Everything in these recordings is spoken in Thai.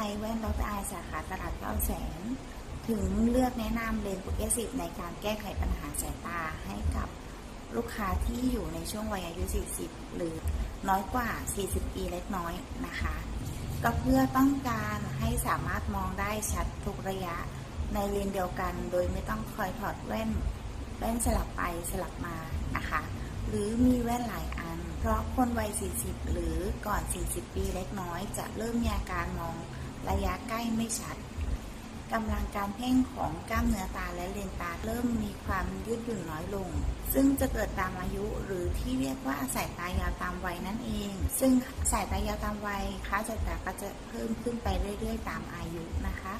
ไมแว่นดรไอสาขาตลาดเก้าแสน ถึงเลือกแนะนำเลนส์โปรเกรสซีฟในการแก้ไขปัญหาสายตาให้กับลูกค้าที่อยู่ในช่วงวัยอายุ 40 หรือน้อยกว่า 40 ปีเล็กน้อยนะคะ ก็เพื่อต้องการให้สามารถมองได้ชัดทุกระยะในเลนเดียวกัน โดยไม่ต้องคอยถอดแว่น แว่นสลับไปสลับมานะคะ หรือมีแว่นหลายอัน เพราะคนวัย 40 หรือก่อน 40 ปีเล็กน้อย จะเริ่มมีอาการมอง ระยะใกล้ไม่ชัดกำลังการเพ่งของกล้ามเนื้อตาและเลนตาเริ่มมีความยืดหยุ่นน้อยลง ซึ่งจะเกิดตามอายุหรือที่เรียกว่าสายตายาวตามวัยนั่นเอง ซึ่งสายตายาวตามวัยค่าสายตาก็จะเพิ่มขึ้นไปเรื่อยๆ ตามอายุนะคะ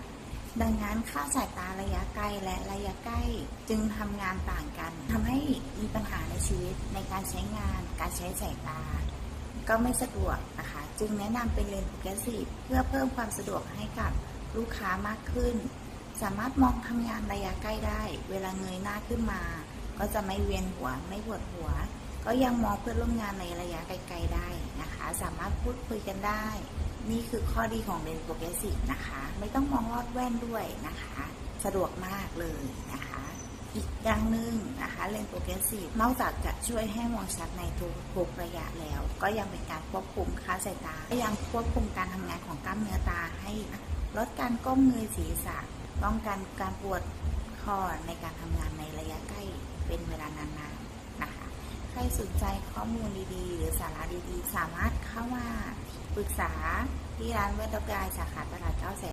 ดังนั้นค่าสายตาระยะไกลและระยะใกล้จึงทำงานต่างกันทำให้มีปัญหาในชีวิตในการใช้งาน การใช้สายตา ก็ไม่สะดวกนะคะ จึงแนะนำเป็นเลนส์โปรเกรสซีฟเพื่อเพิ่มความสะดวกให้กับลูกค้ามากขึ้น สามารถมองทำงานระยะใกล้ได้ เวลาเงยหน้าขึ้นมา ก็จะไม่เวียนหัวไม่ปวดหัว ก็ยังมองเพื่อนร่วมงานในระยะไกลๆได้นะคะ สามารถพูดคุยกันได้ นี่คือข้อดีของเลนส์โปรเกรสซีฟนะคะ ไม่ต้องมองลอดแว่นด้วยนะคะ สะดวกมากเลยนะคะ อีกอย่างหนึ่งนะคะเลนส์โปรเกรสซีฟนอกจากจะช่วยให้มองชัดในทุกๆระยะแล้ว ก็ยังเป็นการควบคุมค่าสายตาก็ยังควบคุมการทำงานของกล้ามเนื้อตาให้ลดการก้มเงยศีรษะป้องกันการปวดคอในการทำงานในระยะใกล้เป็นเวลานานๆนะคะใครสนใจข้อมูลดีๆ หรือสาระดีๆ สามารถเข้ามาปรึกษาที่ร้านเวทกายสาขาตลาดเก้าแสน